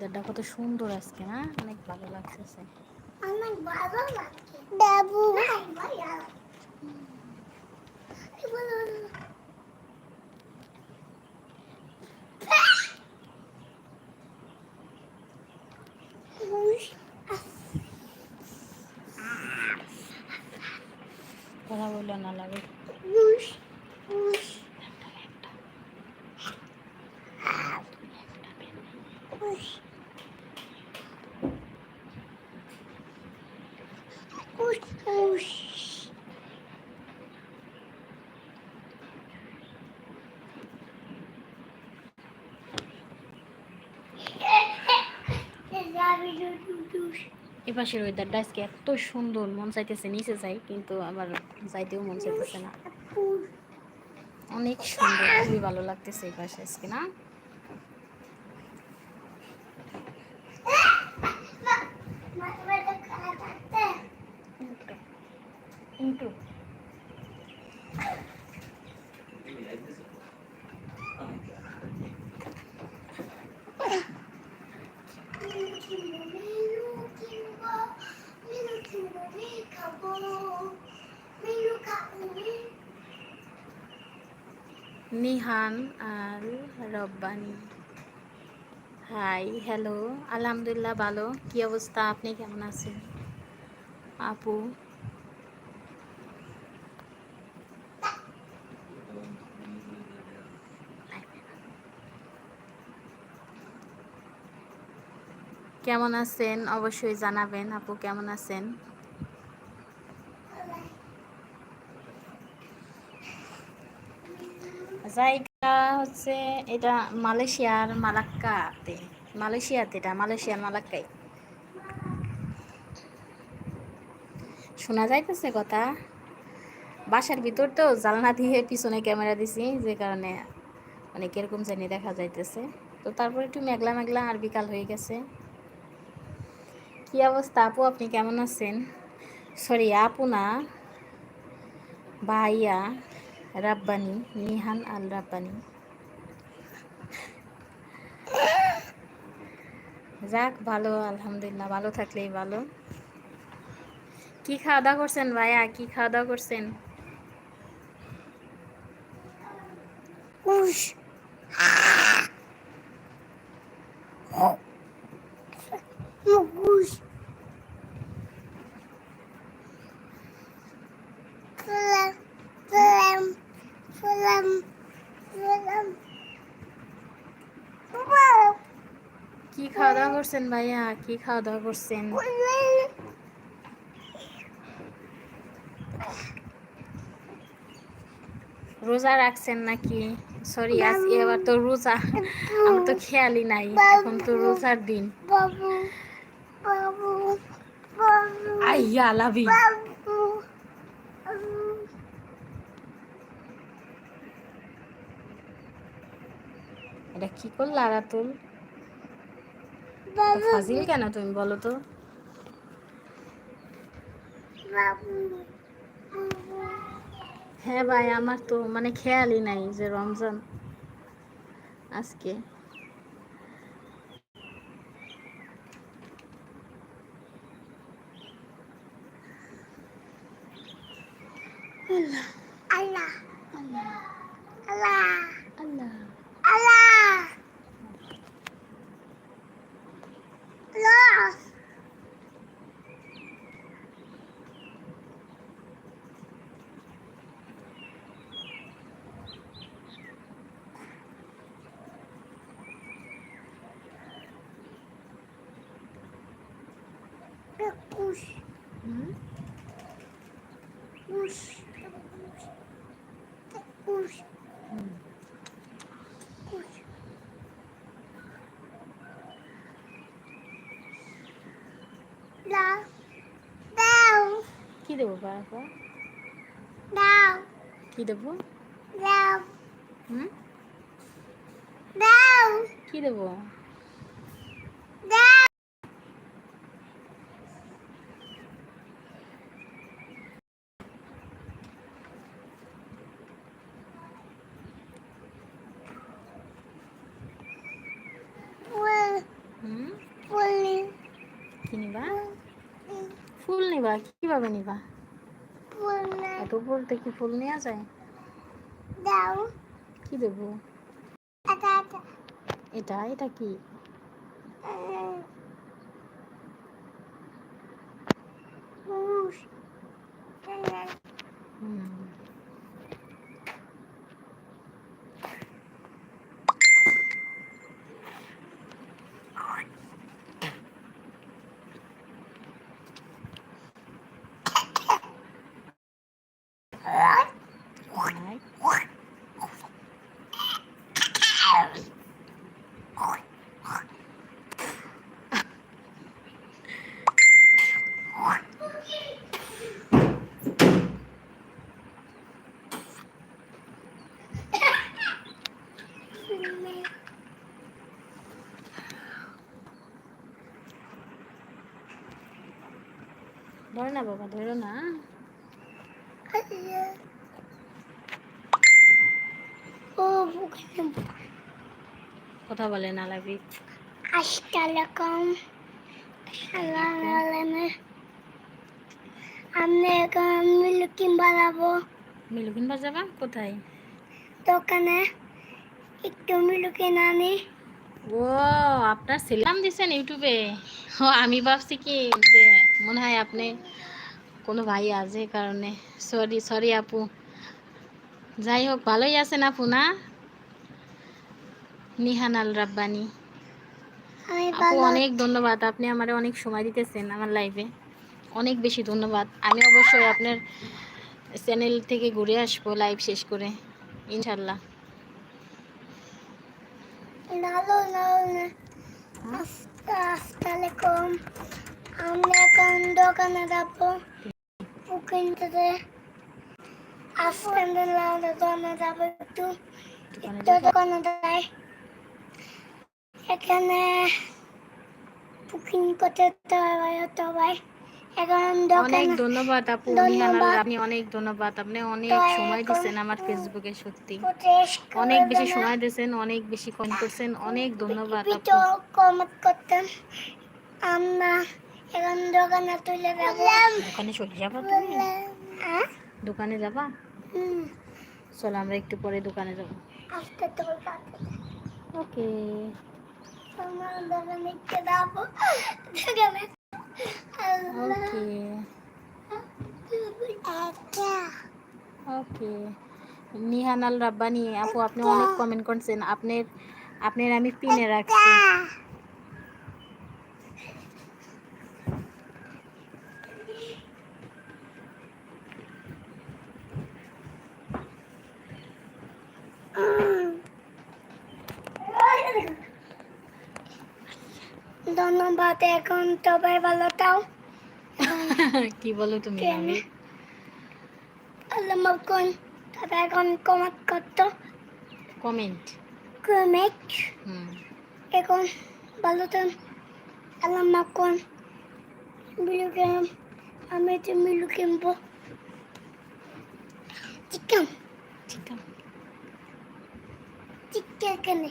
ওয়েদারটা কত সুন্দর আজকে না? অনেক ভালো লাগতেছে। অনেক ভালো লাগে বাবু কথা বললে না লাগে। ওয়েদার ওয়েদারটা আজকে এত সুন্দর মন চাইতেছে নিচে যাই কিন্তু আবার যাইতেও মন চাইতেছে না। অনেক সুন্দর খুবই ভালো লাগতেছে এই পাশে আজকে না? কিন্তু নিহান আর রব্বানি। হাই হ্যালো আলহামদুলিল্লাহ ভালো। কি অবস্থা? আপনি কেমন আছেন? আপু? কেমন আছেন? অবশ্যই জানাবেন। আপু, কেমন আছেন? জায়গা হচ্ছে এটা মালয়েশিয়ার মালাক্কাতে। মালয়েশিয়াতে এটা, মালয়েশিয়ার মালাক্কায়। শোনা যাইতেছে কথা। বাসার ভিতর তো জানলা দিয়ে পিছনে ক্যামেরা দিছি, যে কারণে মানে কীরকম জানি দেখা যাইতেছে। তো তারপরে একটু মেঘলা মেঘলা আর বিকাল হয়ে গেছে। কি অবস্থা? আপু, আপনি কেমন আছেন? সরি আপু না, ভাইয়া। রাব্বানি নিহান আল রাব্বানি যাক ভালো আলহামদুলিল্লাহ ভালো থাকলেই ভালো। কি খাওয়া দাওয়া করছেন ভাইয়া? কি খাওয়া দাওয়া করছেন? কি দাওয়া করছেন ভাইয়া? কি খাওয়া দাওয়া করছেন? রোজা রাখছেন নাকি? সরি আজ এবার তো রোজা। আমি তো খেয়ালই নাই, এখন তো রোজার দিন। আইয়া লাভি এটা কি করলা রাতুল বাবু ফাজিল কেন তুমি বলো তো? হ্যাঁ ভাই, আমার তো মানে খেয়ালই নাই যে রমজান আজকে আল্লাহ আল্লাহ আল্লাহ আল্লাহ আল্লাহ আল্লাহ কুশ? কুশ কুশ কি দেবো বাবা দাও কি দেবো দাও হুম দাও কি দেবো দাও হুম কি নিবা? ফুল নিবা কীভাবে নিবা? এত বলতে কি ফুল নেওয়া যায়। দাও। কি দেবো? এটা এটা এটা এটা কি? ধরো না বাবা ধরো না। কথা বলে না আসসালাম আমি এখন মিলুকিন যাবা কোথায়? দোকানে। একটু মিলুকিন আনি। ও আপনার সেলাম দিছেন ইউটিউবে? ও আমি ভাবছি কি যে মনে হয় আপনি কোনো ভাই আছে কারণে। সরি সরি আপু। যাই হোক ভালোই আছেন আপু না? নিহান আল রাব্বানি। আপু অনেক ধন্যবাদ আপনি আমার অনেক সময় দিতেছেন আমার লাইফে অনেক বেশি ধন্যবাদ। আমি অবশ্যই আপনার চ্যানেল থেকে ঘুরে আসব লাইভ শেষ করে ইনশাল্লাহ ভালো ভালো আসসালামাইকুম আমি এখন দোকানে যাব কিনতে আসছেন দোকানে যাব একটু একটু? দোকানে যাই এখানে বুকিং করতে হবে ভাই এখন অনেক দোকানে ধন্যবাদ আপু। আপনি অনেক ধন্যবাদ। আপনি অনেক সময় দিচ্ছেন আমার ফেসবুকে সত্যি। অনেক বেশি সময় দিয়েছেন অনেক বেশি কমেন্ট করছেন অনেক ধন্যবাদ আপু। কমেন্ট করতেন। আমরা এখন দোকানে তুলে যাব। দোকানে চলে যাবা তুমি? হ্যাঁ? দোকানে যাবা? চলো আমরা একটু পরে দোকানে যাব। ওকে। আমার দোকানে যাব। দোকানে আল্লাহ। ওকে ওকে নিহান আল রাব্বানি আপু, আপনি অনেক কমেন্ট করছেন। আপনার আপনার আমি পিনে রাখছি। ধন্যবাদ এখন সবাই ভালো তাও। কি বলো তুমি আমি আল্লাহ মাকুন তবে এখন কমেন্ট করতো। কমেন্ট কমেন্ট এখন ভালো তান আল্লাহ মাকুন মিলু কিনব আমি তো মিলু কিনবো। চিকেন। ঠিক আছে চিকেন কেনে।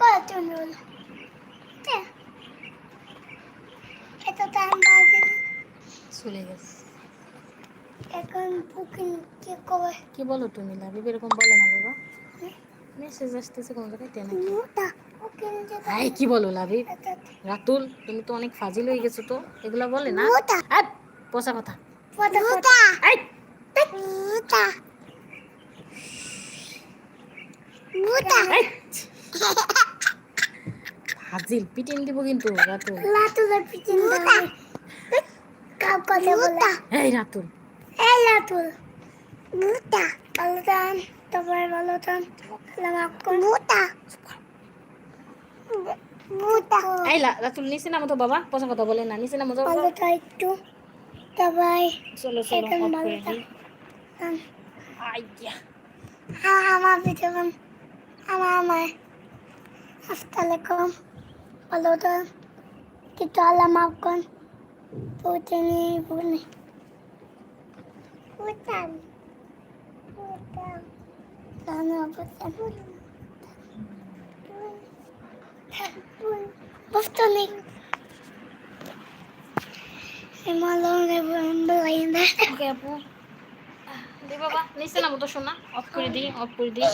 কত এটা টাইম বাজে চলে গেছে। এখন বুকিং কি করে? কি বলো তুমি লাভি এরকম বলে না বাবা। মেসেজ আসতেছে কোন জায়গায় মোটা বুকিং কি বলো লাভি রাতুল তুমি তো অনেক ফাজিল হয়ে গেছো তো এগুলা বলে না? আপ, পোষা কথা। মোটা মোটা আই মোটা মোটা আই ফাজিল পিটিন দিব কিন্তু রাতুল। লাতুলের পিছন দাও। কাউ কথা বলে। এই রাতুল। এই ভালো টান তারপরে ভালো টান মোটা মোটা এই লা- রাতুল নিচে নামো তো বাবা পোষা কথা বলে না নিচে নামো তো ভালো টা একটু তারপরে চলো চলো করে আইয়া আমার পিছন। আমার আমার। আসসালামাইকুম ভালো টা কিন্তু আল্লাহ মাফ করুন। পৌঁছে বলি বুঝতাম বুঝতাম ধন্যবাদ বুঝতে নেই বাবা নিচে নামো তো শোনা অফ করে দিই অফ করে দিই।